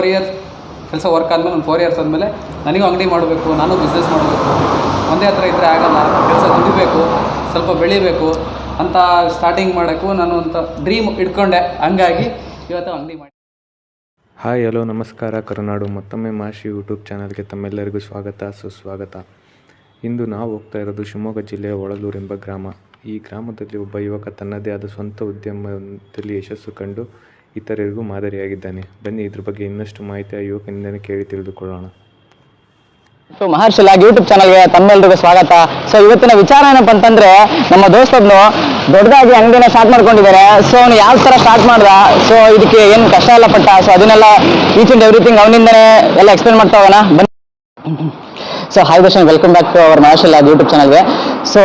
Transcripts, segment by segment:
Four years ಕೆಲಸ work ಆದಮೇಲೆ ಒಂದು ಫೋರ್ ಇಯರ್ಸ್ ಆದಮೇಲೆ ನನಗೂ ಅಂಗಡಿ ಮಾಡಬೇಕು, ನಾನು ಬಿಸ್ನೆಸ್ ಮಾಡಬೇಕು. ಒಂದೇ ಹತ್ರ ಇದ್ದರೆ ಆಗಲ್ಲ, ಕೆಲಸ ದುಡಿಬೇಕು ಸ್ವಲ್ಪ ಬೆಳಿಬೇಕು, ಅಂತ ಸ್ಟಾರ್ಟಿಂಗ್ ಮಾಡೋಕ್ಕೂ ನಾನು ಅಂತ ಡ್ರೀಮ್ ಇಟ್ಕೊಂಡೆ. ಹಂಗಾಗಿ ಇವತ್ತು ಅಂಗಡಿ ಮಾಡಿ ಹಾಯ್ ಹಲೋ ನಮಸ್ಕಾರ. ಕರುನಾಡು ಮತ್ತೊಮ್ಮೆ ಮಾಶಿ ಯೂಟ್ಯೂಬ್ ಚಾನಲ್ಗೆ ತಮ್ಮೆಲ್ಲರಿಗೂ ಸ್ವಾಗತ, ಸುಸ್ವಾಗತ. ಇಂದು ನಾವು ಹೋಗ್ತಾ ಇರೋದು ಶಿವಮೊಗ್ಗ ಜಿಲ್ಲೆಯ ಒಳಲೂರು ಎಂಬ ಗ್ರಾಮ. ಈ ಗ್ರಾಮದಲ್ಲಿ ಒಬ್ಬ ಯುವಕ ತನ್ನದೇ ಆದ ಸ್ವಂತ ಉದ್ಯಮದಲ್ಲಿ ಯಶಸ್ಸು ಕಂಡು ಇತರರಿಗೂ ಮಾದರಿಯಾಗಿದ್ದಾನೆ. ಬನ್ನಿ, ಇದ್ರ ಬಗ್ಗೆ ಇನ್ನಷ್ಟು ಮಾಹಿತಿ ಆ ಯುವಕನಿಂದಲೇ ಕೇಳಿ ತಿಳಿದುಕೊಳ್ಳೋಣ. ಸೊ ಮಹರ್ಷಿ ಲಾಗ್ ಯೂಟ್ಯೂಬ್ ಚಾನಲ್ಗೆ ತಮ್ಮೆಲ್ರಿಗೂ ಸ್ವಾಗತ. ಸೊ ಇವತ್ತಿನ ವಿಚಾರ ಏನಪ್ಪ ಅಂತಂದ್ರೆ, ನಮ್ಮ ದೋಸ್ತದ್ನು ದೊಡ್ಡದಾಗಿ ಅಂಗಡಿನ ಸ್ಟಾರ್ಟ್ ಮಾಡ್ಕೊಂಡಿದ್ದಾರೆ. ಸೊ ಅವ್ನು ಯಾವ ತರ ಸ್ಟಾರ್ಟ್ ಮಾಡ್ದ? ಸೊ ಇದಕ್ಕೆ ಏನು ಕಷ್ಟ ಎಲ್ಲ ಪಟ್ಟ? ಸೊ ಅದನ್ನೆಲ್ಲ ಈಚ್ ಅಂಡ್ ಎವ್ರಿಥಿಂಗ್ ಅವನಿಂದನೇ ಎಲ್ಲ ಎಕ್ಸ್ಪ್ಲೇನ್ ಮಾಡ್ತಾ ಬನ್ನಿ. So hi Darshan welcome back to our Marshal YouTube ಚಾನಲ್ಗೆ ಸೊ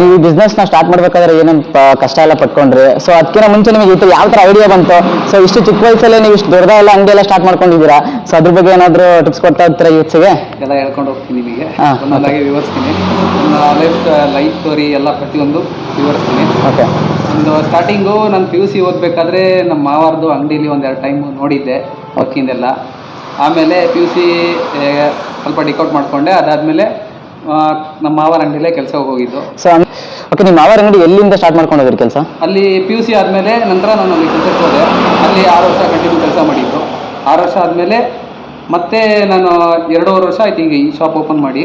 ನೀವು ಈ ಬಿಸ್ನೆಸ್ನ ಸ್ಟಾರ್ಟ್ ಮಾಡ್ಬೇಕಾದ್ರೆ ಏನೇನು ಕಷ್ಟ ಎಲ್ಲ ಪಟ್ಕೊಂಡ್ರಿ? ಸೊ ಅದಕ್ಕಿಂತ ಮುಂಚೆ ನಿಮಗೆ ಯಾವ ಥರ ಐಡಿಯಾ ಬಂತು? ಸೊ ಇಷ್ಟು ಚಿಕ್ಕ ವಯಸ್ಸಲ್ಲೇ ನೀವು ಇಷ್ಟು ಅಂಗಡಿ ಎಲ್ಲ ಸ್ಟಾರ್ಟ್ ಮಾಡ್ಕೊಂಡಿದ್ದೀರಾ? ಸೊ ಅದ್ರ ಬಗ್ಗೆ ಏನಾದರೂ ಟಿಪ್ಸ್ ಕೊಡ್ತಾ ಇರ್ತೀರಾ ಯೂತ್ಸಿಗೆ ಎಲ್ಲ ಹೇಳ್ಕೊಂಡು ಹೋಗ್ತೀನಿ ನಿಮಗೆ. ಹಾ, ಒಂದೊಂದಾಗಿ ವಿವರಿಸ್ತೀನಿ. ಲೈಫ್ ಲೈಫ್ ಸ್ಟೋರಿ ಎಲ್ಲ ಪ್ರತಿಯೊಂದು ವಿವರಿಸ್ತೀನಿ. ಓಕೆ ಒಂದು ಸ್ಟಾರ್ಟಿಂಗು ನಾನು ಪಿ ಯು ಸಿ ಓದಬೇಕಾದ್ರೆ ನಮ್ಮ ಮಾವಾರ್ದು ಅಂಗಡೀಲಿ ಒಂದೆರಡು ಟೈಮ್ ನೋಡಿದ್ದೆ ವರ್ಕಿಂದೆಲ್ಲ ಆಮೇಲೆ ಪಿ ಯು ಸಿ ಸ್ವಲ್ಪ ಡಿಕೌಟ್ ಮಾಡಿಕೊಂಡೆ ಅದಾದಮೇಲೆ ನಮ್ಮ ಮಾವರ ಅಂಗಡಿಲೇ ಕೆಲಸ ಹೋಗಿದ್ದು. ಸೊ ಓಕೆ ನಿಮ್ಮ ಮಾವರ ಅಂಗಡಿ ಎಲ್ಲಿಂದ ಸ್ಟಾರ್ಟ್ ಮಾಡ್ಕೊಂಡು ಹೋದ್ರಿ ಕೆಲಸ? ಅಲ್ಲಿ ಪಿ ಯು ಸಿ ಆದಮೇಲೆ ನಂತರ ನಾನು ಅಲ್ಲಿ ಕೆಲಸಕ್ಕೆ ಹೋದೆ. ಅಲ್ಲಿ ಆರು ವರ್ಷ ಕಂಟಿನ್ಯೂ ಕೆಲಸ ಮಾಡಿದ್ದು. ಆರು ವರ್ಷ ಆದಮೇಲೆ ಮತ್ತೆ ನಾನು ಎರಡೂವರೆ ವರ್ಷ ಆಯ್ತು ಈಗ ಈ ಶಾಪ್ ಓಪನ್ ಮಾಡಿ.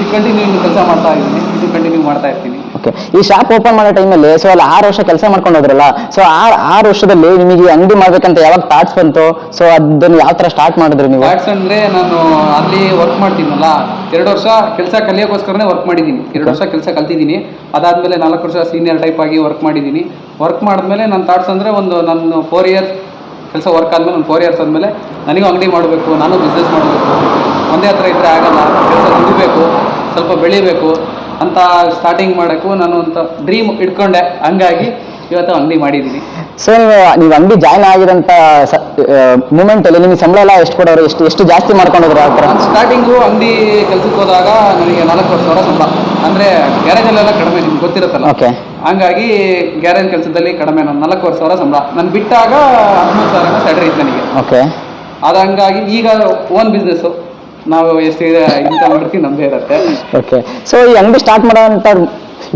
ಈ ಕಂಟಿನ್ಯೂ ಕೆಲಸ ಮಾಡ್ತಾ ಇದ್ದೀನಿ. ಇದು ಕಂಟಿನ್ಯೂ ಮಾಡ್ತಾ ಇರ್ತೀನಿ. ಓಕೆ ಈ ಶಾಪ್ ಓಪನ್ ಮಾಡೋ ಟೈಮಲ್ಲಿ ಸೊ ಅಲ್ಲಿ ಆರು ವರ್ಷ ಕೆಲಸ ಮಾಡ್ಕೊಂಡು ಹೋದ್ರಲ್ಲ ಸೊ ಆ ಆರು ವರ್ಷದಲ್ಲಿ ನಿಮಗೆ ಅಂಗಡಿ ಮಾಡ್ಬೇಕಂತ ಯಾವಾಗ ಥಾಟ್ಸ್ ಬಂತು? ಸೊ ಅದನ್ನು ಯಾವ ಥರ ಸ್ಟಾರ್ಟ್ ಮಾಡಿದ್ರಿ ನೀವು? ಥಾಟ್ಸ್ ಅಂದರೆ ನಾನು ಅಲ್ಲಿ ವರ್ಕ್ ಮಾಡ್ತೀನಲ್ಲ ಎರಡು ವರ್ಷ ಕೆಲಸ ಕಲಿಯೋಕ್ಕೋಸ್ಕರನೇ ವರ್ಕ್ ಮಾಡಿದ್ದೀನಿ. ಎರಡು ವರ್ಷ ಕೆಲಸ ಕಲ್ತಿದ್ದೀನಿ. ಅದಾದಮೇಲೆ ನಾಲ್ಕು ವರ್ಷ ಸೀನಿಯರ್ ಟೈಪ್ ಆಗಿ ವರ್ಕ್ ಮಾಡಿದ್ದೀನಿ. ವರ್ಕ್ ಮಾಡಿದ್ಮೇಲೆ ನನ್ನ ಥಾಟ್ಸ್ ಅಂದರೆ ಒಂದು ನನ್ನ ಫೋರ್ ಇಯರ್ಸ್ ಕೆಲಸ ವರ್ಕ್ ಆದಮೇಲೆ ಒಂದು ಫೋರ್ ಇಯರ್ಸ್ ಆದಮೇಲೆ ನನಗೂ ಅಂಗಡಿ ಮಾಡಬೇಕು ನಾನು ಬಿಸ್ನೆಸ್ ಮಾಡಬೇಕು. ಒಂದೇ ಹತ್ರ ಇದ್ದರೆ ಆಗಲ್ಲ ಕೆಲಸ ದುಡಿಬೇಕು ಸ್ವಲ್ಪ ಬೆಳಿಬೇಕು. ಅಂತ ಸ್ಟಾರ್ಟಿಂಗ್ ಮಾಡೋಕ್ಕೂ ನಾನು ಅಂತ ಡ್ರೀಮ್ ಇಟ್ಕೊಂಡೆ. ಹಂಗಾಗಿ ಇವತ್ತು ಅಂಗಡಿ ಮಾಡಿದ್ದೀನಿ ಸೊ ನೀವು ಅಂಗಡಿ ಜಾಯ್ನ್ ಆಗಿದಂಥ ಮೂಮೆಂಟ್ ಅಲ್ಲಿ ನಿಮಗೆ ಸಂಬಳ ಎಲ್ಲ ಎಷ್ಟು ಕೊಡೋರು ಎಷ್ಟು ಎಷ್ಟು ಜಾಸ್ತಿ ಮಾಡ್ಕೊಂಡಿದ್ರು ಆ ಥರ? ಸ್ಟಾರ್ಟಿಂಗು ಅಂಗಡಿ ಕೆಲ್ಸಕ್ಕೆ ಹೋದಾಗ ನನಗೆ ನಾಲ್ಕು ಸಾವಿರ ಸಂಬಳ. ಅಂದರೆ ಗ್ಯಾರೇಜಲ್ಲೆಲ್ಲ ಕಡಿಮೆ ನಿಮ್ಗೆ ಗೊತ್ತಿರುತ್ತಲ್ಲ? ಓಕೆ ಹಂಗಾಗಿ ಗ್ಯಾರೇಜ್ ಕೆಲಸದಲ್ಲಿ ಕಡಿಮೆ ನಾನು ನಾಲ್ಕೂವರೆ ಸಾವಿರ ಸಂಬಳ. ನಾನು ಬಿಟ್ಟಾಗ ಹದಿಮೂರು ಸಾವಿರ ಸ್ಯಾಲ್ರಿ ಇತ್ತು ನನಗೆ. ಓಕೆ ಅದು ಹಂಗಾಗಿ ಈಗ ಓನ್ ಬಿಸ್ನೆಸ್ಸು ನಾವು ಎಷ್ಟು ಇನ್ಕಮ್ ಮಾಡ್ತೀವಿ ನಮ್ದೇ ಇರುತ್ತೆ. ಓಕೆ ಸೊ ಈ ಅಂಗಡಿ ಸ್ಟಾರ್ಟ್ ಮಾಡೋಂತ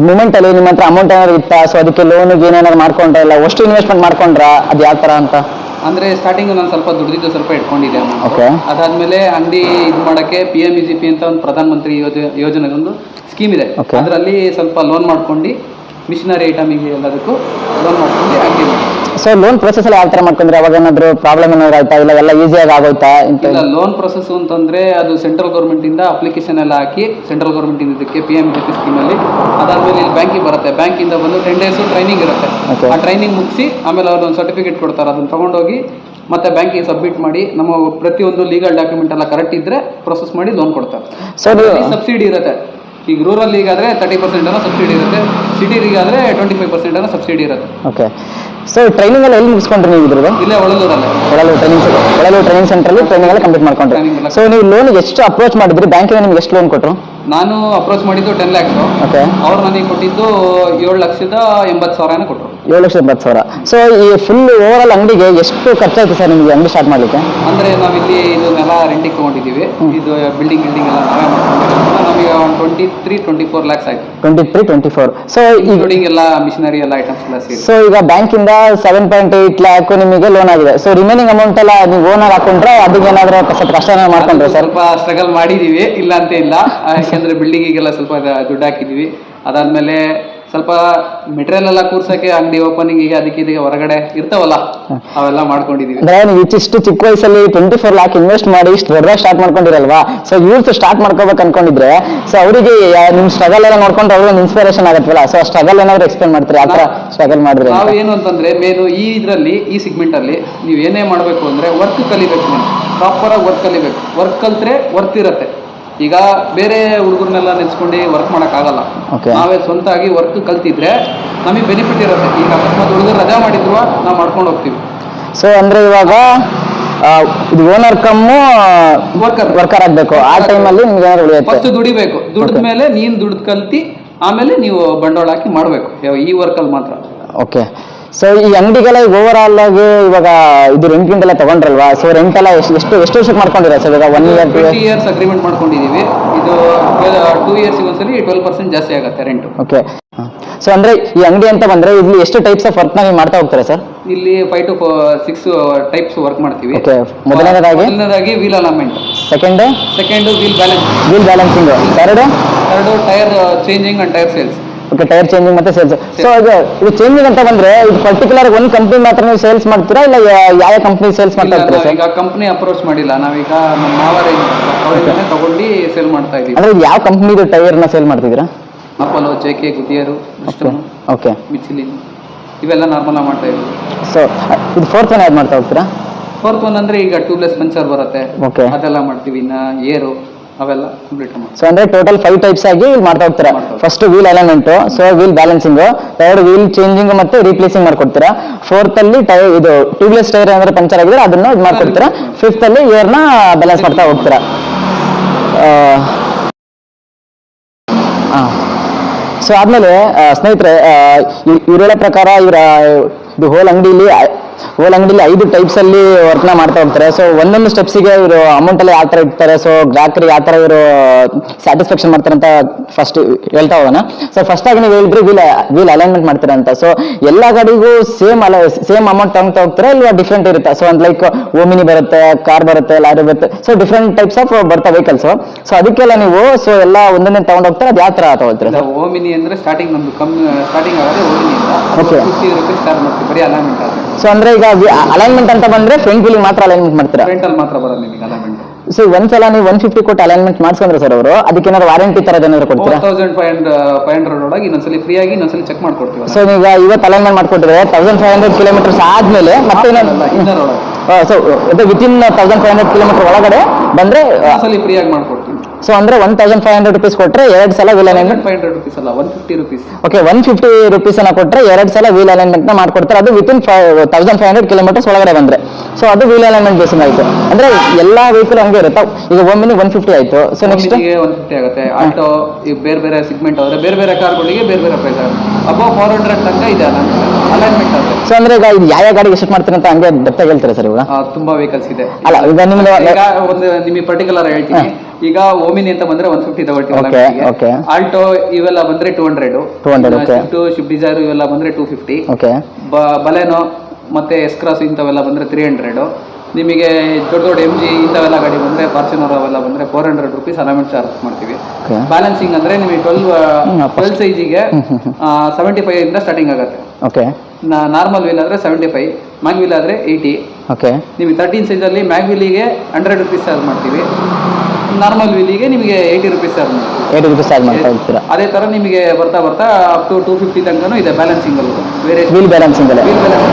ಮೂಮೆಂಟ್ ಅಲ್ಲಿ ನಿಮ್ಮ ಹತ್ರ ಅಮೌಂಟ್ ಏನಾದ್ರು ಇತ್ತಾ? ಸೊ ಅದಕ್ಕೆ ಲೋನಿಗೆ ಏನೇನಾದ್ರು ಮಾಡ್ಕೊಂಡ್ರ? ಇಲ್ಲ ಅಷ್ಟು ಇನ್ವೆಸ್ಟ್ಮೆಂಟ್ ಮಾಡ್ಕೊಂಡ್ರ? ಅದು ಯಾವ ಥರ ಅಂತ? ಅಂದ್ರೆ ಸ್ಟಾರ್ಟಿಂಗ್ ನಾನು ಸ್ವಲ್ಪ ದುಡ್ದಿದ್ದು ಸ್ವಲ್ಪ ಇಟ್ಕೊಂಡಿದ್ದೆ ಓಕೆ. ಅದಾದ್ಮೇಲೆ ಅಂಗಡಿ ಇದು ಮಾಡೋಕ್ಕೆ P M E G P ಅಂತ ಒಂದು ಪ್ರಧಾನ ಮಂತ್ರಿ ಯೋಜನೆ ಯೋಜನೆಗೊಂದು ಸ್ಕೀಮ್ ಇದೆ. Okay. ಅದರಲ್ಲಿ ಸ್ವಲ್ಪ ಲೋನ್ ಮಾಡ್ಕೊಂಡು ಮಿಷನರಿ ಐಟಮಿಗೆ ಎಲ್ಲದಕ್ಕೂ ಲೋನ್ ಮಾಡ್ಕೊಂಡು ಆಕ್ಟಿವ್ ಮಾಡಿ ಸೊ ಲೋನ್ ಪ್ರೊಸೆಸ್ ಎಲ್ಲ ಯಾವ ಥರ ಮಾಡ್ಕೊಂಡ್ರೆ? ಅವಾಗ ಏನಾದರೂ ಪ್ರಾಬ್ಲಮ್ ಏನಾದ್ರು ಆಯ್ತಾ ಇಲ್ಲ ಎಲ್ಲ ಈಸಿಯಾಗಿ ಆಗೋಯ್ತಾ? ಇಂಥ ಇಲ್ಲ ಲೋನ್ ಪ್ರೊಸೆಸ್ ಅಂತಂದ್ರೆ ಅದು ಸೆಂಟ್ರಲ್ ಗೌರ್ಮೆಂಟಿಂದ ಅಪ್ಲಿಕೇಶನ್ ಎಲ್ಲ ಹಾಕಿ ಸೆಂಟ್ರಲ್ ಗೌರ್ಮೆಂಟ್ ಇಂದ ಇದಕ್ಕೆ P M G P scheme ಅಲ್ಲಿ ಅದಾದ್ಮೇಲೆ ಇಲ್ಲಿ ಬ್ಯಾಂಕಿಗೆ ಬರುತ್ತೆ. ಬ್ಯಾಂಕಿಂದ ಬಂದು ಟೆನ್ ಡೇಸ್ ಟ್ರೈನಿಂಗ್ ಇರುತ್ತೆ. Okay. ಆ ಟ್ರೈನಿಂಗ್ ಮುಗಿಸಿ ಆಮೇಲೆ ಅವ್ರು ಒಂದು ಸರ್ಟಿಫಿಕೇಟ್ ಕೊಡ್ತಾರೆ. ಅದನ್ನ ತೊಗೊಂಡೋಗಿ ಮತ್ತೆ ಬ್ಯಾಂಕಿಗೆ ಸಬ್ಮಿಟ್ ಮಾಡಿ ನಮ್ಮ ಪ್ರತಿಯೊಂದು ಲೀಗಲ್ ಡಾಕ್ಯುಮೆಂಟ್ ಎಲ್ಲ ಕರೆಕ್ಟ್ ಇದ್ರೆ ಪ್ರೊಸೆಸ್ ಮಾಡಿ ಲೋನ್ ಕೊಡ್ತಾರೆ. ಸೊ ನೀವು ಸಬ್ಸಿಡಿ ಇರುತ್ತೆ. ಈಗ ರೂರಲ್ ಈಗಾದರೆ ತರ್ಟಿ ಪರ್ಸೆಂಟ್ ಅನ್ನೋ ಸಬ್ಸಿಡಿ ಇರುತ್ತೆ ಸಿಟಿಗಾದ್ರೆ ಟ್ವೆಂಟಿ ಫೈವ್ ಪರ್ಸೆಂಟ್ ಅನ್ನೋ ಸಬ್ಸಿಡಿ ಇರುತ್ತೆ. ಓಕೆ ಸೊ ಟ್ರೈನಿಂಗ್ ಎಲ್ಲ ಎಲ್ಲಿ ಮುಗಿಸ್ಕೊಂಡ್ರಿ ನೀವು ಇದ್ರದ್ದು? ಇಲ್ಲೇ ಒಳಲೂರಲ್ಲೇ ಒಳಲೂರು ಟ್ರೈನಿಂಗ್ ಒಳಲೂರು ಟ್ರೈನಿಂಗ್ ಸೆಂಟ್ರಲ್ಲಿ ಟ್ರೈನಿಂಗ್ ಎಲ್ಲ ಕಂಪ್ಲೀಟ್ ಮಾಡ್ಕೊಂಡ್ರಿ. ಸೊ ನೀವು ಲೋನ್ ಎಷ್ಟು ಅಪ್ರೋಚ್ ಮಾಡಿದ್ರಿ? ಬ್ಯಾಂಕಿಂದ ನಿಮ್ಗೆ ಎಷ್ಟು ಲೋನ್ ಕೊಟ್ಟರು ನಾನು ಅಪ್ರೋಚ್ ಮಾಡಿದ್ದು ಟೆನ್ ಲ್ಯಾಕ್ಸ್ ಓಕೆ ಅವ್ರು ನನಗೆ ಕೊಟ್ಟಿದ್ದು ಏಳು ಲಕ್ಷದ ಎಂಬತ್ತು ಸಾವಿರನ ಕೊಟ್ಟರು ಏಳು ಲಕ್ಷದ ಎಂಬತ್ತು ಸಾವಿರ. ಸೊ ಈ ಫುಲ್ ಓವರ್ ಆಲ್ ಅಂಗಡಿಗೆ ಎಷ್ಟು ಖರ್ಚಾಯ್ತು ಸರ್ ನಿಮಗೆ ಅಂಗಡಿ ಸ್ಟಾರ್ಟ್ ಮಾಡಲಿಕ್ಕೆ? ಅಂದರೆ ನಾವಿಲ್ಲಿ ಇದನ್ನೆಲ್ಲ ರೆಂಟಿಗೆ ತೊಗೊಂಡಿದ್ದೀವಿ. ಇದು ಬಿಲ್ಡಿಂಗ್ ಗಿಲ್ಡಿಂಗ್ ಎಲ್ಲ ನಾವೇ ಮಾಡ್ಕೊಂಡಿದ್ದೀವಿ. ನಮಗೆ ಒಂದು twenty three twenty four lakhs ಆಯಿತು. Twenty three twenty four so ಈ ಇನ್ಕ್ಲೂಡಿಂಗ್ ಎಲ್ಲ ಮಿಷನರಿ ಎಲ್ಲ ಐಟಮ್ಸ್ ಎಲ್ಲ ಸೇರಿ. ಸೊ ಈಗ ಬ್ಯಾಂಕಿಂದ ಸೆವೆನ್ ಪಾಯಿಂಟ್ ಏಯ್ಟ್ ಲ್ಯಾಕ್ ನಿಮಗೆ ಲೋನ್ ಆಗಿದೆ. ಸೊ ರಿಮೈನಿಂಗ್ ಅಮೌಂಟ್ ಎಲ್ಲ ನೀವು ಓನರ್ ಹಾಕೊಂಡ್ರೆ ಅದಕ್ಕೆ ಏನಾದರೂ ಸ್ವಲ್ಪ ಕಷ್ಟ ಮಾಡ್ಕೊಂಡ್ರೆ ಸ್ವಲ್ಪ ಸ್ಟ್ರಗಲ್ ಮಾಡಿದ್ದೀವಿ. ಇಲ್ಲ ಅಂತ ಇಲ್ಲ. ಅಂದರೆ ಬಿಲ್ಡಿಂಗಿಗೆಲ್ಲ ಸ್ವಲ್ಪ ದುಡ್ಡು ಹಾಕಿದ್ವಿ. ಅದಾದಮೇಲೆ ಸ್ವಲ್ಪ ಮೆಟೀರಿಯಲ್ ಎಲ್ಲ ಕೂರ್ಸಕ್ಕೆ ಅಂಗಡಿ ಓಪನಿಂಗಿಗೆ ಅದಕ್ಕೆ ಇದಕ್ಕೆ ಹೊರಗಡೆ ಇರ್ತಾವಲ್ಲ ಅವೆಲ್ಲ ಮಾಡ್ಕೊಂಡಿದ್ದೀವಿ ಅಂದ್ರೆ ನೀವು ಇಷ್ಟಿಷ್ಟು ಚಿಕ್ಕ ವಯಸ್ಸಲ್ಲಿ ಟ್ವೆಂಟಿ ಫೋರ್ ಲ್ಯಾಕ್ ಇನ್ವೆಸ್ಟ್ ಮಾಡಿ ಇಷ್ಟು ದೊಡ್ಡ ಸ್ಟಾರ್ಟ್ ಮಾಡ್ಕೊಂಡಿರಲ್ವಾ? ಸೊ ಯೂತ್ ಸ್ಟಾರ್ಟ್ ಮಾಡ್ಕೋಬೇಕು ಅನ್ಕೊಂಡಿದ್ರೆ ಸೊ ಅವರಿಗೆ ನಿಮ್ ಸ್ಟ್ರಗಲ್ ಎಲ್ಲ ನೋಡ್ಕೊಂಡು ಅವ್ರಿಗೆ ಒಂದು ಇನ್ಸ್ಪಿರೇಷನ್ ಆಗುತ್ತಲ್ಲ ಸೊ ಸ್ಟ್ರಗಲ್ ಏನಾದ್ರು ಎಕ್ಸ್ಪ್ಲೇನ್ ಮಾಡ್ತೀರಿ? ಆ ಥರ ಸ್ಟ್ರಗಲ್ ಮಾಡಿದ್ರೆ ನಾವು ಏನು ಅಂತಂದ್ರೆ ಮೇನು ಈ ಇದರಲ್ಲಿ ಈ ಸಿಗ್ಮೆಂಟ್ ಅಲ್ಲಿ ನೀವು ಏನೇ ಮಾಡಬೇಕು ಅಂದ್ರೆ ವರ್ಕ್ ಕಲಿಬೇಕು ಪ್ರಾಪರ್ ಆಗಿ ವರ್ಕ್ ಕಲಿಬೇಕು. ವರ್ಕ್ ಕಲ್ತ್ರೆ ವರ್ತ್ ಇರುತ್ತೆ. ಈಗ ಬೇರೆ ಹುಡುಗರನ್ನೆಲ್ಲ ನೆನೆಸ್ಕೊಂಡು ವರ್ಕ್ ಮಾಡೋಕ್ಕಾಗಲ್ಲ. Okay. ನಾವೇ ಸ್ವಂತಾಗಿ ವರ್ಕ್ ಕಲ್ತಿದ್ರೆ ನಮಗೆ ಬೆನಿಫಿಟ್ ಇರುತ್ತೆ. ಈಗ ಅಕಸ್ಮಾತ್ ಹುಡುಗರು ರಜಾ ಮಾಡಿದ್ರು ನಾವು ಮಾಡ್ಕೊಂಡು ಹೋಗ್ತೀವಿ. ಸೊ ಅಂದ್ರೆ ಇವಾಗ ಆ, ಇದು ಓನರ್ ಕಮ್ಮು ವರ್ಕರ್ ವರ್ಕರ್ ಆಗ್ಬೇಕು. ಆ ಟೈಮಲ್ಲಿ ನಿಮ್ಗೆ ಏನಾದ್ರು ಫಸ್ಟ್ ಉಳಿಯುತ್ತೆ ದುಡಿಬೇಕು. ದುಡಿದ ಮೇಲೆ ನೀನು ದುಡ್ದು ಕಲ್ತಿ ಆಮೇಲೆ ನೀವು ಬಂಡವಾಳ ಹಾಕಿ ಮಾಡಬೇಕು. ಈ ವರ್ಕಲ್ಲಿ ಮಾತ್ರ. ಓಕೆ ಸೊ ಈ ಅಂಗಡಿಗೆಲ್ಲ ಓವರ್ ಆಲ್ ಆಗಿ ಇವಾಗ ಇದು ರೆಂಟ್ ಎಲ್ಲ ತಗೊಂಡ್ರಲ್ವಾ? ಸೊ ರೆಂಟ್ ಎಲ್ಲ ಎಷ್ಟು ಎಷ್ಟು ಎಷ್ಟು ವರ್ಷಕ್ಕೆ ಮಾಡ್ಕೊಂಡಿರ ಸರ್? ಇವಾಗ one year two years agreement ಮಾಡ್ಕೊಂಡಿದ್ದೀವಿ ಇದು ಟೂ ಇಯರ್ಸ್ ಒಂದ್ಸಲಿ ಟ್ವೆಲ್ ಪರ್ಸೆಂಟ್ ಜಾಸ್ತಿ ಆಗುತ್ತೆ ರೆಂಟು ಓಕೆ ಸೊ ಅಂದ್ರೆ ಈ ಅಂಗಡಿ ಅಂತ ಬಂದ್ರೆ ಇಲ್ಲಿ ಎಷ್ಟು ಟೈಪ್ಸ್ ಆಫ್ ವರ್ಕ್ ನೀವು ಮಾಡ್ತಾ ಹೋಗ್ತಾರೆ ಸರ್? ಇಲ್ಲಿ five to six types work ಮಾಡ್ತೀವಿ. ಓಕೆ ಮೊದಲನೇದಾಗಿ? ಮೊದಲನೇದಾಗಿ wheel alignment second second wheel balance wheel balancing third ಎರಡು tyre changing and tyre sales okay tyre changing ಮತ್ತೆ ಸೇಲ್ಸ್ ಸೊ ಇದು ಇದು ಚೇಂಜಿಂಗ್ ಅಂತ ಬಂದ್ರೆ ಇದು ಪರ್ಟಿಕ್ಯುಲರ್ ಒಂದು ಕಂಪ್ನಿ ಮಾತ್ರ ನೀವು ಸೇಲ್ಸ್ ಮಾಡ್ತೀರಾ? ಇಲ್ಲ ಯಾವ ಕಂಪ್ನಿ ಸೇಲ್ಸ್ ಮಾಡ್ತಾ ಇರ್ತೀರಾ ಸರ್ ಈಗ ಕಂಪ್ನಿ ಅಪ್ರೋಚ್ ಮಾಡಿಲ್ಲ. ನಾವೀಗ ನಮ್ಮ ಮಾವರೇ ಅವರಿಂದನೇ ತಗೊಂಡು ಸೇಲ್ ಮಾಡ್ತಾ ಇದೀವಿ. ಅಂದ್ರೆ ಯಾವ ಕಂಪ್ನಿದು ಟೈರ್ನ ಸೇಲ್ ಮಾಡ್ತಿದ್ದೀರಾ? Apollo J K Goodyear okay Michelin ಇವೆಲ್ಲ ನಾರ್ಮಲ್ ಆಗಿ ಮಾಡ್ತಾ ಇದೀವಿ. ಸೊ ಇದು ಫೋರ್ತ್ ಒನ್ ಯಾವ್ದು ಮಾಡ್ತಾ ಹೋಗ್ತೀರಾ? ಫೋರ್ತ್ ಒನ್ ಅಂದ್ರೆ ಈಗ ಟ್ಯೂಬ್ಲೆಸ್ ಪಂಚರ್ ಬರುತ್ತೆ. ಓಕೆ ಅದೆಲ್ಲ ಮಾಡ್ತೀವಿ ಇನ್ನ ಏರು. ಅವೆಲ್ಲ ಕಂಪ್ಲೀಟ್ ಮಾಡಿ ಸೊ ಅಂದ್ರೆ ಟೋಟಲ್ ಫೈವ್ ಟೈಪ್ಸ್ ಆಗಿ ಇಲ್ಲಿ ಮಾಡ್ತಾ ಹೋಗ್ತೀರಾ? First wheel alignment so wheel balancing third wheel changing ಮತ್ತೆ ರೀಪ್ಲೇಸಿಂಗ್ ಮಾಡ್ಕೊಡ್ತೀರಾ? ಫೋರ್ತ್ ಅಲ್ಲಿ ಟೈರ್ ಇದು ಟ್ಯೂಬ್ಲೆಸ್ ಟೈರ್ ಏನಾದ್ರು ಪಂಚರ್ ಆಗಿದ್ರೆ ಅದನ್ನ ಇದು ಮಾಡ್ಕೊಡ್ತೀರಾ? ಫಿಫ್ತ್ ಅಲ್ಲಿ ನ ಬ್ಯಾಲೆನ್ಸ್ ಮಾಡ್ತಾ ಹೋಗ್ತೀರಾ? ಸೊ ಆದ್ಮೇಲೆ ಸ್ನೇಹಿತರೆ ಇವರ ಪ್ರಕಾರ ಇವರ ಇದು ಹೋಲ್ ಅಂಗಡಿಲಿ ಹೋಲ್ ಅಂಗಡಿಲಿ ಐದು ಟೈಪ್ಸ್ ಅಲ್ಲಿ ವರ್ಕ್ನ ಮಾಡ್ತಾ ಹೋಗ್ತಾರೆ. ಸೊ ಒಂದೊಂದು ಸ್ಟೆಪ್ಸಿಗೆ ಇವರು ಅಮೌಂಟ್ ಅಲ್ಲಿ ಯಾವ ತರ ಇಡ್ತಾರೆ ಸೊ ಗ್ರಾಹಕರಿಗೆ ಯಾವ ತರ ಇವರು ಸ್ಯಾಟಿಸ್ಫ್ಯಾಕ್ಷನ್ ಮಾಡ್ತಾರೆ ಅಂತ ಫಸ್ಟ್ ಹೇಳ್ತಾ ಹೋಗೋಣ. ಸೊ ಫಸ್ಟ್ ಆಗಿ ನೀವು ಹೇಳಿದ್ರಿ ವೀಲ್ ವೀಲ್ ಅಲೈನ್ಮೆಂಟ್ ಮಾಡ್ತೀರಾ ಅಂತ. ಸೊ ಎಲ್ಲ ಗಾಡಿಗೂ ಸೇಮ್ ಅಲ ಸೇಮ್ ಅಮೌಂಟ್ ತಗೊಂಡ್ ಹೋಗ್ತಾರೆ ಇಲ್ಲ ಡಿಫ್ರೆಂಟ್ ಇರುತ್ತೆ? ಸೊ ಒಂದು ಲೈಕ್ ಓಮಿನಿ ಬರುತ್ತೆ ಕಾರ್ ಬರುತ್ತೆ ಲಾರಿ ಬರುತ್ತೆ. ಸೊ ಡಿಫ್ರೆಂಟ್ ಟೈಪ್ಸ್ ಆಫ್ ಬರ್ತಾ ವೆಹಿಕಲ್ಸ್ ಸೊ ಅದಕ್ಕೆಲ್ಲ ನೀವು ಸೊ ಎಲ್ಲ ಒಂದೊಂದೇ ತಗೊಂಡು ಹೋಗ್ತಾರೆ? ಅದು ಯಾವ ತರ ತಗೊಳ್ತೀರಾ? ಓಮಿನಿ ಅಂದ್ರೆ ಸ್ಟಾರ್ಟಿಂಗ್ ನಮ್ದು ಕಮ್ಮಿ ಸ್ಟಾರ್ಟಿಂಗ್ ಆಗೋದೇ Omni okay fifty rupees start ಮಾಡ್ತೀವಿ ಬರೀ ಅಲೈನ್ಮೆಂಟ್ ಆದ್ರೆ. ಸೊ ಅಂದ್ರೆ ಈಗ ಅಲೈನ್ಮೆಂಟ್ ಅಂತ ಬಂದ್ರೆ ಫ್ರಂಟ್ ವೀಲಿಂಗ್ ಮಾತ್ರ ಅಲೈನ್ಮೆಂಟ್ ಮಾಡ್ತೀರಾ? ಸೊ ಮಾತ್ರ ಬರೋದು ನಿಮಗೆ ಅಲೈನ್ಮೆಂಟ್ ಸೊ ಒಂದ್ಸಲ ನೀವು ಒನ್ ಫಿಫ್ಟಿ ಕೊಟ್ಟು ಅಲೈನ್ಮೆಂಟ್ ಮಾಡ್ಸ್ಕೊಂಡ್ರೆ ಸರ್ ಅವರು ಅದಕ್ಕೆ ಏನಾದ್ರು ವಾರಂಟಿ ತರ ಏನಾದ್ರು ಕೊಡ್ತೀರಾ? Thousand five hundred five hundred ಒಳಗೆ ಇನ್ನೊಂದ್ಸಲಿ ಫ್ರೀ ಆಗಿ ಇನ್ನೊಂದ್ಸಲಿ ಚೆಕ್ ಮಾಡ್ಕೊಡ್ತೀವಿ ಸೊ ಈಗ ಇವತ್ತು ಅಲೈನ್ಮೆಂಟ್ ಮಾಡ್ಕೊಟ್ರೆ ತೌಸಂಡ್ ಫೈವ್ ಹಂಡ್ರೆಡ್ ಕಿಲೋಮೀಟರ್ಸ್ ಆದ್ಮೇಲೆ ಮತ್ತೆ ಒಳಗೆ. ಸೊ ಇದು within thousand five hundred kilometre ಒಳಗಡೆ ಬಂದ್ರೆ ಇನ್ನೊಂದ್ಸಲಿ ಫ್ರೀ ಆಗಿ ಮಾಡ್ಕೊಡ್ತೀವಿ. ಸೊ ಅಂದ್ರೆ one thousand five hundred rupees ಕೊಟ್ಟರೆ ಎರಡು ಸಲ wheel alignment five hundred rupees ಅಲ್ಲ one fifty rupees okay one fifty rupees ಅನ್ನ ಕೊಟ್ಟರೆ ಎರಡು ಸಲ ವೀಲ್ ಅಲೈನ್ಮೆಂಟ್ನ ಮಾಡ್ಕೊಡ್ತಾರೆ. ಅದು within thousand five hundred kilometres ಒಳಗಡೆ ಬಂದ್ರೆ. ಸೊ ಅದು ವೀಲ್ ಅಲೈನ್ಮೆಂಟ್ ಬೇಸಿಂಗ್ ಆಯಿತು. ಅಂದ್ರೆ ಎಲ್ಲಾ ವೆಹಿಕಲ್ ಹಂಗೆ ಇರುತ್ತೆ. ಈಗ ಒಮ್ಮಿನಿ ಒನ್ ಫಿಫ್ಟಿ ಆಯ್ತು. ಸೊ ನೆಕ್ಸ್ಟ್ ಒನ್ ಫಿಫ್ಟಿ ಆಗುತ್ತೆ. ಆಟೋ ಈ ಬೇರೆ ಬೇರೆ ಸಿಗ್ಮೆಂಟ್ ಆದರೆ ಬೇರೆ ಬೇರೆ ಕಾರ್ಗಳಿಗೆ ಬೇರೆ ಬೇರೆ ಪ್ರೈಸ್ ಆಗುತ್ತೆ. ಅಬೋ ಫೋರ್ ಹಂಡ್ರೆಡ್ ತನಕ ಇದೆ ಅಲೈನ್ಮೆಂಟ್ ಆಗುತ್ತೆ. ಸೊ ಅಂದ್ರೆ ಈಗ ಇದು ಯಾವ ಗಾಡಿಗೆ ಎಷ್ಟು ಮಾಡ್ತಾರೆ ಅಂತ ಹಂಗೆ ಡೆಪ್ತಾಗಿ ಹೇಳ್ತಾರೆ ಸರ್ ಇವಾಗ? ತುಂಬಾ ವೆಹಿಕಲ್ಸ್ ಇದೆ. ಅಲ್ಲ ಈಗ ನಿಮ್ಗೆ ಒಂದು ನಿಮಗೆ ಪರ್ಟಿಕ್ಯುಲರ್ ಹೇಳ್ತೀನಿ. ಈಗ ಓಮಿನಿ ಅಂತ ಬಂದ್ರೆ ಒನ್ ಫಿಫ್ಟಿ Okay, okay. ತಗೊಳ್ತೀವಿ ಆಲ್ಟೋ ಇವೆಲ್ಲ ಬಂದ್ರೆ two hundred 200, okay. Swift shift Dzire ಇವೆಲ್ಲ ಬಂದ್ರೆ ಟೂ ಫಿಫ್ಟಿ ಓಕೆ ಬಲೆನೋ ಮತ್ತೆ ಎಸ್ ಕ್ರಾಸ್ ಇಂಥವೆಲ್ಲ ಬಂದ್ರೆ ತ್ರೀ ಹಂಡ್ರೆಡ್ ನಿಮಗೆ ದೊಡ್ಡ ದೊಡ್ಡ ಎಂ ಜಿ ಇಂಥವೆಲ್ಲ ಗಾಡಿ ಬಂದ್ರೆ ಫಾರ್ಚುನರ್ ಅವೆಲ್ಲ ಬಂದ್ರೆ four hundred rupees alignment charge ಮಾಡ್ತೀವಿ. ಓಕೆ ಬ್ಯಾಲೆನ್ಸಿಂಗ್ ಅಂದ್ರೆ ನಿಮಗೆ ಟ್ವೆಲ್ ಟ್ವೆಲ್ ಸೈಜಿಗೆ ಸೆವೆಂಟಿ ಫೈವ್ ಇಂದ ಸ್ಟಾರ್ಟಿಂಗ್ ಆಗುತ್ತೆ. ಓಕೆ ನಾರ್ಮಲ್ ವೀಲ್ ಆದ್ರೆ ಸೆವೆಂಟಿ ಫೈವ್ ಮ್ಯಾಗ್ ವೀಲ್ ಆದ್ರೆ ಏಯ್ಟಿ ಓಕೆ ನಿಮಗೆ ತರ್ಟೀನ್ ಸೈಜಲ್ಲಿ ಮ್ಯಾಗ್ ವೀಲಿಗೆ ಹಂಡ್ರೆಡ್ ರುಪೀಸ್ ಚಾರ್ಜ್ ಮಾಡ್ತೀವಿ. ನಾರ್ಮಲ್ ವೀಲಿಗೆ ನಿಮಗೆ ಏಯ್ಟಿ ರುಪೀಸ್ ಚಾರ್ಜ್ ಮಾಡ್ತೀವಿ. ಏಯ್ಟಿ ರುಪೀಸ್ ಚಾರ್ಜ್ ಮಾಡ್ತಾ ಹೋಗ್ತೀರಾ ಅದೇ ಥರ ನಿಮಗೆ ಬರ್ತಾ ಬರ್ತಾ ಅಪ್ ಟು ಟೂ ಫಿಫ್ಟಿ ತನಕನೂ ಇದೆ ಬ್ಯಾಲೆನ್ಸಿಂಗ್ ಅಲ್ಲಿ. ಬೇರೆ ವೀಲ್ ಬ್ಯಾಲೆನ್ಸಿಂಗ್ ಅಲ್ಲಿ? ವೀಲ್ ಬ್ಯಾಲೆನ್ಸ್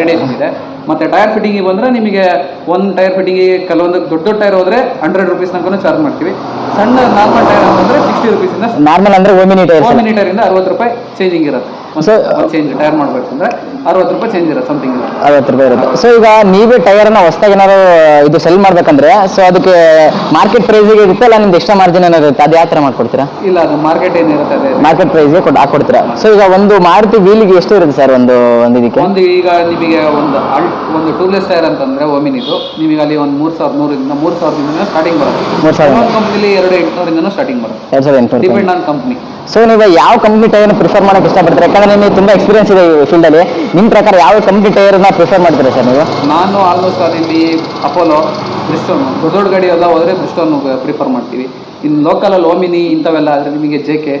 ರೇಡಿಯೇಷನ್ ಇದೆ. ಮತ್ತೆ ಟೈರ್ ಫಿಟ್ಟಿಂಗಿಗೆ ಬಂದ್ರೆ ನಿಮಗೆ ಒಂದು ಟೈರ್ ಫಿಟ್ಟಿಂಗಿಗೆ ಕೆಲವೊಂದು ದೊಡ್ಡ ದೊಡ್ಡ ಟೈರ್ ಹೋದ್ರೆ ಹಂಡ್ರೆಡ್ ರುಪೀಸ್ ತನಕನೂ ಚಾರ್ಜ್ ಮಾಡ್ತೀವಿ. ಸಣ್ಣ ನಾರ್ಮಲ್ ಟೈರ್ ಅಂತಂದ್ರೆ ಸಿಕ್ಸ್ಟಿ ರುಪೀಸಿಂದ ನಾರ್ಮಲ್ ಅಂದ್ರೆ ಓಮಿನಿ ಟೈರ್ ಓಮಿನಿ ಮಿನಿಟರ್ ಇಂದ ಅರವತ್ತು ರೂಪಾಯಿ ಚೇಂಜಿಂಗ್ ಇರುತ್ತೆ. ಒಂದು ಚೇಂಜ್ ಟೈರ್ ಮಾಡ್ಬೇಕಂದ್ರೆ ಅರವತ್ತು ರೂಪಾಯಿ ಚೇಂಜ್ ಇರೋ ಸಮಥಿಂಗ್ ಅರವತ್ತು ರೂಪಾಯಿ ಇರುತ್ತೆ. ಸೊ ಈಗ ನೀವೇ ಟೈರ್ನ ಹೊಸದಾಗಿ ಏನಾದ್ರು ಇದು ಸೆಲ್ ಮಾಡ್ಬೇಕಂದ್ರೆ ಸೊ ಅದಕ್ಕೆ ಮಾರ್ಕೆಟ್ ಪ್ರೈಸಿಗೆ ಇರುತ್ತೆ ಅಲ್ಲ ನಿಮ್ದು ಎಕ್ಸ್ಟ್ರಾ ಮಾರ್ಜಿನ್ ಏನಾದ್ರು ಇರುತ್ತೆ ಅದು ಯಾವ ಥರ ಮಾಡ್ಕೊಡ್ತೀರಾ? ಇಲ್ಲ ಅದು ಮಾರ್ಕೆಟ್ ಏನಿರುತ್ತೆ ಅದೇ ಮಾರ್ಕೆಟ್ ಪ್ರೈಸ್ಗೆ ಕೊಟ್ಟು ಹಾಕೊಡ್ತೀರಾ? ಸೊ ಈಗ ಒಂದು ಮಾರುತಿ ವೀಲಿಗೆ ಎಷ್ಟು ಇರುತ್ತೆ ಸರ್ ಒಂದು ಒಂದು ಇದಕ್ಕೆ? ಒಂದು ಈಗ ನಿಮಗೆ ಒಂದು ಅಲ್ ಒಂದು ಟೂಲೆಸ್ ಟೈರ್ ಅಂತಂದ್ರೆ ಓಮಿನಿದು ನಿಮಗೆ ಅಲ್ಲಿ ಒಂದು ಮೂರು ಸಾವಿರದ ನೂರಿಂದ ಮೂರು ಸಾವಿರದಿಂದ ಸ್ಟಾರ್ಟಿಂಗ್ ಬರುತ್ತೆ. ಮೂರು ಸಾವಿರ. ಕಂಪ್ನಿಲಿ ಎರಡು ಎಂಟುನೂರಿಂದನೂ ಸ್ಟಾರ್ಟಿಂಗ್ ಬರುತ್ತೆ. ಎರಡು ಸಾವಿರದ ಎಂಟುನೂರು ಡಿಪೆಂಡ್ ಆನ್ ಕಂಪ್ನಿ ಸೊ ನೀವು ಯಾವ ಕಂಪ್ನಿ ಟೈರ್ ಪ್ರಿಫರ್ ಮಾಡಕ್ಕೆ ಇಷ್ಟಪಡ್ತೀರಾ? ಯಾಕಂದ್ರೆ ನಿಮಗೆ ತುಂಬ ಎಕ್ಸ್ಪೀರಿಯನ್ಸ್ ಇದೆ ಈ ಫೀಲ್ಡಲ್ಲಿ ನಿಮ್ಮ ಪ್ರಕಾರ ಯಾವ ಕಂಪ್ನಿ ಟೈರ್ನ ಪ್ರಿಫರ್ ಮಾಡ್ತೀರಾ ಸರ್ ನೀವು? ನಾನು ಆಲ್ಮೋಸ್ಟ್ ಅಲ್ಲಿ ಅಪೋಲೋ ಕ್ರಿಸ್ಟೋನ್ ದೊಡ್ಡ ದೊಡ್ಡ ಗಾಡಿ ಎಲ್ಲ ಹೋದರೆ ಬ್ರಿಸ್ಟೋನ್ ಪ್ರಿಫರ್ ಮಾಡ್ತೀವಿ. ಇನ್ನು ಲೋಕಲಲ್ಲಿ ಓಮಿನಿ ಇಂಥವೆಲ್ಲ ಆದರೆ ನಿಮಗೆ ಜೆ ಕೆ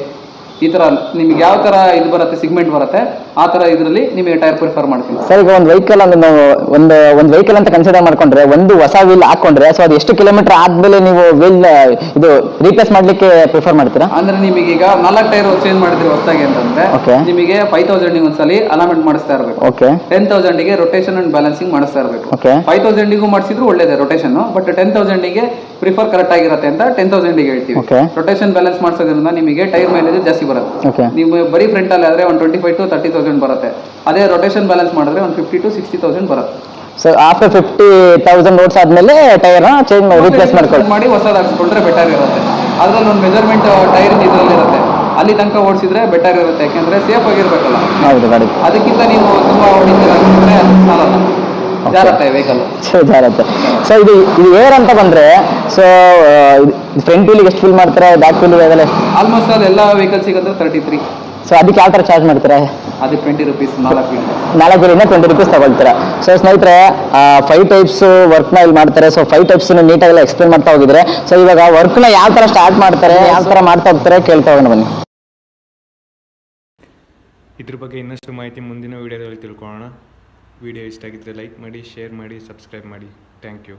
ಈ ಥರ ನಿಮ್ಗೆ ಯಾವ ಥರ ಇದು ಬರುತ್ತೆ ಸಿಗ್ಮೆಂಟ್ ಬರುತ್ತೆ ಆ ಥರ ಇದರಲ್ಲಿ ನಿಮಗೆ ಟೈರ್ ಪ್ರಿಫರ್ ಮಾಡ್ತೀನಿ. ಸರ್ ಈಗ ಒಂದು ವೆಹಿಕಲ್ ಅಂದ್ರೆ ನಾವು ಒಂದು ಒಂದು ವೆಹಿಕಲ್ ಅಂತ ಕನ್ಸಿಡರ್ ಮಾಡ್ಕೊಂಡ್ರೆ ಒಂದು ಹೊಸ ವೀಲ್ ಹಾಕೊಂಡ್ರೆ ಸೊ ಅದು ಎಷ್ಟು ಕಿಲೋಮೀಟರ್ ಆದ್ಮೇಲೆ ನೀವು ವೀಲ್ ಇದು ರೀಪ್ಲೇಸ್ ಮಾಡ್ಲಿಕ್ಕೆ ಪ್ರಿಫರ್ ಮಾಡ್ತೀರಾ? ಅಂದ್ರೆ ನಿಮಗೆ ಈಗ ನಾಲ್ಕು ಟೈರ್ ಚೇಂಜ್ ಮಾಡಿದ್ರೆ ಹೊಸದಾಗಿ ಅಂತಂದ್ರೆ Okay. ನಿಮಗೆ ಫೈವ್ ತೌಸಂಡಿಗೆ ಒಂದ್ಸಲಿ ಅಲಾಮೆಂಟ್ ಮಾಡಿಸ್ತಾ ಇರಬೇಕು. ಓಕೆ ಟೆನ್ ತೌಸಂಡಿಗೆ ರೊಟೇಷನ್ ಅಂಡ್ ಬ್ಯಾಲೆನ್ಸಿಂಗ್ ಮಾಡಿಸ್ತಾ ಇರಬೇಕು. ಓಕೆ ಫೈವ್ ತೌಸಂಡಿಗೂ ಮಾಡಿಸಿದ್ರು ಒಳ್ಳೇದೇ ರೊಟೇಷನ್ ಬಟ್ ಟೆನ್ ತೌಸಂಡಿಗೆ ಪ್ರಿಫರ್ ಕರೆಕ್ಟ್ ಆಗಿರುತ್ತೆ ಅಂತ ಟೆನ್ ತೌಸಂಡಿಗೆ ಹೇಳ್ತೀವಿ. Okay. ರೊಟೇಷನ್ ಬ್ಯಾಲೆನ್ಸ್ ಮಾಡಿಸೋದ್ರಿಂದ ನಿಮಗೆ ಟೈರ್ ಮೈಲೇಜ್ ಜಾಸ್ತಿ ಬರುತ್ತೆ. ಓಕೆ ನೀವು ಬರೀ ಫ್ರಂಟ್ ಅಲ್ಲಿ ಆದ್ರೆ ಒಂದು twenty five to thirty thousand ಬರುತ್ತೆ. ಅದೇ ರೊಟೇಷನ್ ಬ್ಯಾಲೆನ್ಸ್ ಮಾಡಿದ್ರೆ ಒಂದು ಫಿಫ್ಟಿ ಟು ಸಿಕ್ಸ್ಟಿ ತೌಸಂಡ್ ಬರುತ್ತೆ. So after fifty thousand roads ಆದ್ಮೇಲೆ ಟೈರ್ನ ಚೇಂಜ್ ರಿಪ್ಲೇಸ್ ಮಾಡ್ಕೊಳ್ಳಿ. ಮಾಡಿ ಹೊಸದು ಹಾಕ್ಸ್ಕೊಂಡ್ರೆ ಬೆಟರ್ ಇರುತ್ತೆ. ಅದ್ರಲ್ಲಿ ಒಂದು ಮೆಜರ್ಮೆಂಟ್ ಟೈರ್ ಇದ್ರಲ್ಲಿ ಇರುತ್ತೆ. ಅಲ್ಲಿ ತನಕ ಓಡಿಸಿದ್ರೆ ಬೆಟರ್ ಇರುತ್ತೆ. ಯಾಕೆಂದ್ರೆ ಸೇಫ್ ಆಗಿರ್ಬೇಕಲ್ಲ. ಹೌದು ಗಾಡಿ ಅದಕ್ಕಿಂತ ನೀವು ತುಂಬಾ ಅಂತಂದ್ರೆ ಅದು ಸಾಲಲ್ಲ ಜಾರತ್ತೆ ವೆಹಿಕಲ್ ಸೊ ಜಾರತ್ತೆ ಸೊ ಇದು ಇದು ಏರ್ ಅಂತ ಬಂದ್ರೆ ಸೊ ಫ್ರಂಟ್ ವೀಲಿಗೆ ಎಷ್ಟು ಫಿಲ್ ಮಾಡ್ತಾರೆ ಬ್ಯಾಕ್ ವೀಲ್ ಅದೆಲ್ಲ? ಆಲ್ಮೋಸ್ಟ್ ಆಲ್ ಎಲ್ಲ ವೆಹಿಕಲ್ಸಿಗೆ ಅಂದ್ರೆ ತರ್ಟಿ ತ್ರೀ ಸೊ ಅದಕ್ಕೆ ಯಾವ ಥರ ಚಾರ್ಜ್ ಮಾಡ್ತಾರೆ? ಅದು ಟ್ವೆಂಟಿ ರುಪೀಸ್ ನಾಲ್ಕು ನಾಲ್ಕು ವೀಲಿಂದ ಟ್ವೆಂಟಿ ರುಪೀಸ್ ತಗೊಳ್ತಾರೆ. ಸೊ ಸ್ನೇಹಿತರೆ ಫೈವ್ ಟೈಪ್ಸ್ ವರ್ಕ್ನ ಇಲ್ಲಿ ಮಾಡ್ತಾರೆ. ಸೊ ಫೈವ್ ಟೈಪ್ಸ್ ನೀಟಾಗೆಲ್ಲ ಎಕ್ಸ್ಪ್ಲೇನ್ ಮಾಡ್ತಾ ಹೋಗಿದ್ರೆ ಸೊ ಇವಾಗ ವರ್ಕ್ನ ಯಾವ ಥರ ಸ್ಟಾರ್ಟ್ ಮಾಡ್ತಾರೆ ಯಾವ ಥರ ಮಾಡ್ತಾ ಹೋಗ್ತಾರೆ ಕೇಳ್ತಾ ಹೋಗೋಣ ಬನ್ನಿ. ಇದ್ರ ಬಗ್ಗೆ ಇನ್ನಷ್ಟು ಮಾಹಿತಿ ಮುಂದಿನ ವಿಡಿಯೋದಲ್ಲಿ ತಿಳ್ಕೊಳ್ಳೋಣ. ವಿಡಿಯೋ ಇಷ್ಟ ಆಗಿದ್ದರೆ ಲೈಕ್ ಮಾಡಿ ಶೇರ್ ಮಾಡಿ ಸಬ್ಸ್ಕ್ರೈಬ್ ಮಾಡಿ. Thank you